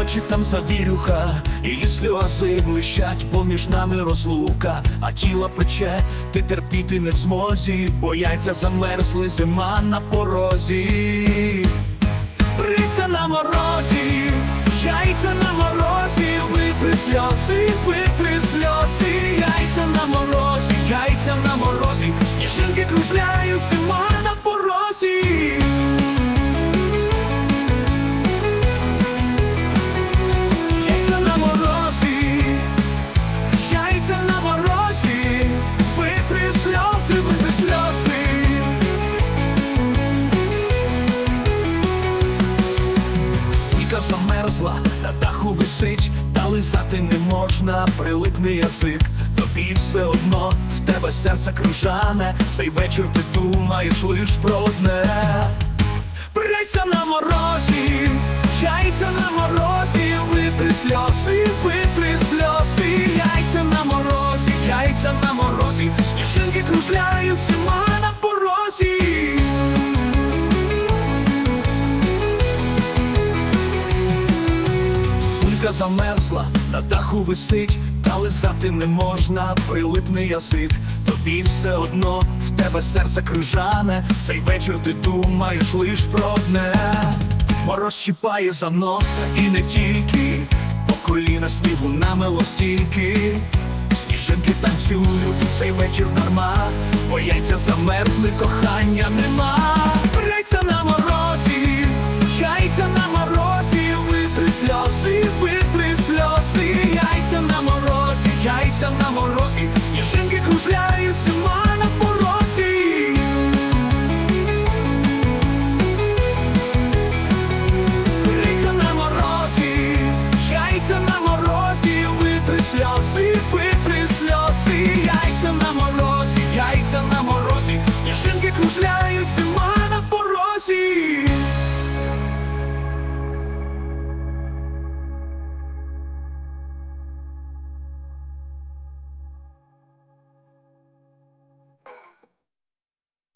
очі там завірюха, і сльози блищать поміж нами розлука, а тіло пече, ти терпіти не в змозі, бо яйця замерзли, зима на порозі. Брися на морозі, яйця на морозі, витри сльози, витри сльози, яйця на морозі, яйця на морозі, сніжинки кружляють, зима замерзла, на даху висить, та лизати не можна, прилипне язик, тобі все одно, в тебе серце кружане, цей вечір ти думаєш лиш про одне. Прийся на морозі, яйця на морозі, витри сльози, витри сльози, яйця на морозі, яйця на морозі, сніжинки кружляють, зима Замерзла, на даху висить, та лизати не можна, прилипне язик, тобі все одно, в тебе серце крижане, в цей вечір ти думаєш лиш про одне. Мороз щіпає за носа і не тільки, по коліна снігу намело стільки. Сніжинки танцюють у цей вечір дарма, бо яйця замерзли, кохання нема. Прийся на морозі, яйця на морозі, витри сльози, яйця на морозі, сніжинки кружляють, зима на порозі. Прийся на морозі, яйця на морозі, витри сльози, витри сльози, яйця на морозі, яйця на морозі, сніжинки кружляють.